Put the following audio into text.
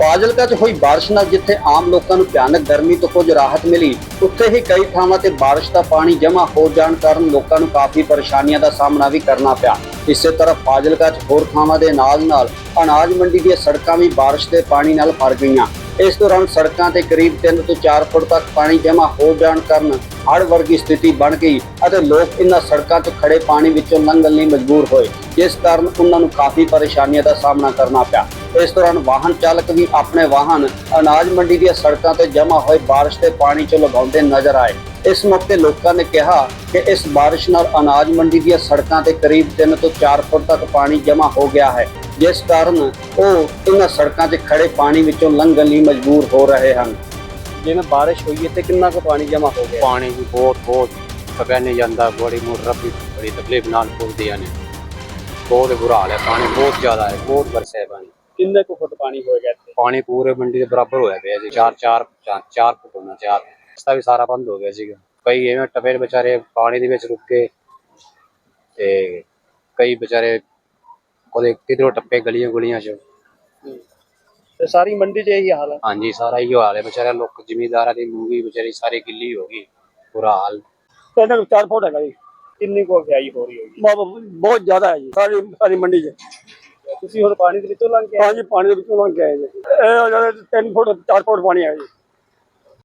ਫਾਜ਼ਿਲਕਾ 'ਚ ਹੋਈ ਬਾਰਿਸ਼ ਨਾਲ ਜਿੱਥੇ ਆਮ ਲੋਕਾਂ ਨੂੰ ਭਿਆਨਕ ਗਰਮੀ ਤੋਂ ਕੁਝ ਰਾਹਤ ਮਿਲੀ, ਉੱਥੇ ਹੀ ਕਈ ਥਾਵਾਂ ਤੇ ਬਾਰਿਸ਼ ਦਾ ਪਾਣੀ ਜਮ੍ਹਾਂ ਹੋ ਜਾਣ ਕਾਰਨ ਲੋਕਾਂ ਨੂੰ ਕਾਫੀ ਪਰੇਸ਼ਾਨੀਆਂ ਦਾ ਸਾਹਮਣਾ ਵੀ ਕਰਨਾ ਪਿਆ। ਇਸੇ ਤਰ੍ਹਾਂ ਫਾਜ਼ਿਲਕਾ 'ਚ ਹੋਰ ਥਾਵਾਂ ਦੇ ਨਾਲ-ਨਾਲ ਅਨਾਜ ਮੰਡੀ ਦੀਆਂ ਸੜਕਾਂ ਵੀ ਬਾਰਿਸ਼ ਦੇ ਪਾਣੀ ਨਾਲ ਭਰ ਗਈਆਂ। ਇਸ ਦੌਰਾਨ ਸੜਕਾਂ ਤੇ ਕਰੀਬ 3 ਤੋਂ 4 ਫੁੱਟ ਤੱਕ ਪਾਣੀ ਜਮ੍ਹਾਂ ਹੋ ਜਾਣ ਕਾਰਨ ਹੜ੍ਹ ਵਰਗੀ ਸਥਿਤੀ ਬਣ ਗਈ ਅਤੇ ਲੋਕ ਇਹਨਾਂ ਸੜਕਾਂ 'ਤੇ ਖੜੇ ਪਾਣੀ ਵਿੱਚੋਂ ਲੰਘਣ ਲਈ ਮਜਬੂਰ ਹੋਏ, ਜਿਸ ਕਾਰਨ ਉਹਨਾਂ ਨੂੰ ਕਾਫੀ ਪਰੇਸ਼ਾਨੀਆਂ ਦਾ ਸਾਹਮਣਾ ਕਰਨਾ ਪਿਆ। ਇਸ ਦੌਰਾਨ ਵਾਹਨ ਚਾਲਕ ਵੀ ਆਪਣੇ ਵਾਹਨ, ਅਨਾਜ ਮੰਡੀ ਦੀਆਂ ਸੜਕਾਂ ਤੇ ਜਮ੍ਹਾਂ ਹੋਏ ਬਾਰਿਸ਼ ਦੇ ਪਾਣੀ 'ਚ ਲਗਾਉਂਦੇ ਨਜ਼ਰ ਆਏ। ਇਸ ਮੌਕੇ ਲੋਕਾਂ ਨੇ ਕਿਹਾ ਕਿ ਇਸ ਬਾਰਿਸ਼ ਨਾਲ ਅਨਾਜ ਮੰਡੀ ਦੀਆਂ ਸੜਕਾਂ ਤੇ ਕਰੀਬ 3 ਤੋਂ 4 ਫੁੱਟ ਤੱਕ ਪਾਣੀ ਜਮ੍ਹਾਂ ਹੋ ਗਿਆ ਹੈ, ਜਿਸ ਕਾਰਨ ਉਹ ਇਹਨਾਂ ਸੜਕਾਂ 'ਤੇ ਖੜੇ ਪਾਣੀ ਵਿੱਚੋਂ ਲੰਘਣ ਲਈ ਮਜਬੂਰ ਹੋ ਰਹੇ ਹਨ। ਜਿਵੇਂ ਬਾਰਿਸ਼ ਹੋਈ ਹੈ ਤੇ ਕਿੰਨਾ ਕੁ ਪਾਣੀ ਜਮ੍ਹਾਂ ਹੋ ਗਿਆ? ਪਾਣੀ ਵੀ ਬਹੁਤ ਬਹੁਤ ਪਕਾ ਜਾਂਦਾ ਬੜੀ ਮੋਟਰ ਵੀ ਬੜੀ ਤਕਲੀਫ ਨਾਲ ਪੁੱਜਦੀਆਂ ਨੇ। ਬਹੁਤ ਬੁਰਾ ਹਾਲ ਹੈ, ਪਾਣੀ ਬਹੁਤ ਜ਼ਿਆਦਾ ਹੈ, ਬਹੁਤ ਵਰਸਿਆ ਹੈ ਪਾਣੀ। ਕਿੰਨੇ ਕੁ ਫੁੱਟ ਪਾਣੀ ਹੋ ਗਿਆ ਇੱਥੇ? ਪਾਣੀ ਪੂਰੇ ਮੰਡੀ ਦੇ ਬਰਾਬਰ ਹੋਇਆ ਪਿਆ ਜੀ। 4 4 4 ਫੁੱਟ ਹੋਣਾ 4 ਰਸਤਾ ਵੀ ਸਾਰਾ ਬੰਦ ਹੋ ਗਿਆ ਸੀਗਾ। ਕਈ ਐਵੇਂ ਟਪੇਰ ਵਿਚਾਰੇ ਪਾਣੀ ਦੇ ਵਿੱਚ ਰੁਕ ਗਏ ਤੇ ਕਈ ਵਿਚਾਰੇ ਕੋਲੇ ਕਿਧਰੋਂ ਟੱਪੇ ਗਲੀਆਂ ਗੁਲੀਆਂ 'ਚ। ਤੇ ਸਾਰੀ ਮੰਡੀ 'ਚ ਇਹੀ ਹਾਲ ਹੈ? ਹਾਂਜੀ ਸਾਰਾ ਹੀ ਹਾਲ ਹੈ। ਵਿਚਾਰੇ ਲੋਕ ਜ਼ਿਮੀਦਾਰਾਂ ਦੀ ਮੂੰਗੀ ਵਿਚਾਰੀ ਸਾਰੀ ਗਿੱਲੀ ਹੋ ਗਈ ਬੁਰਾ ਹਾਲ। ਕਹਿੰਦੇ ਨੂੰ 4 ਫੁੱਟ ਹੈਗਾ ਜੀ। ਕਿੰਨੀ ਕੁ ਅਫਿਆਈ ਹੋ ਰਹੀ ਹੋਗੀ ਬਹੁਤ ਬਹੁਤ ਜ਼ਿਆਦਾ ਹੈ ਜੀ ਸਾਰੀ ਸਾਰੀ ਮੰਡੀ 'ਚ। ਤੁਸੀਂ ਹੁਣ ਪਾਣੀ ਦੇ ਵਿੱਚੋਂ ਲੰਘ ਕੇ ਹਾਂਜੀ, ਪਾਣੀ ਦੇ ਵਿੱਚੋਂ ਲੰਘ ਕੇ ਆਏ ਜੀ। ਇਹ ਜਿਹੜੇ 3 ਫੁੱਟ 4 ਫੁੱਟ ਪਾਣੀ ਆਇਆ ਜੀ।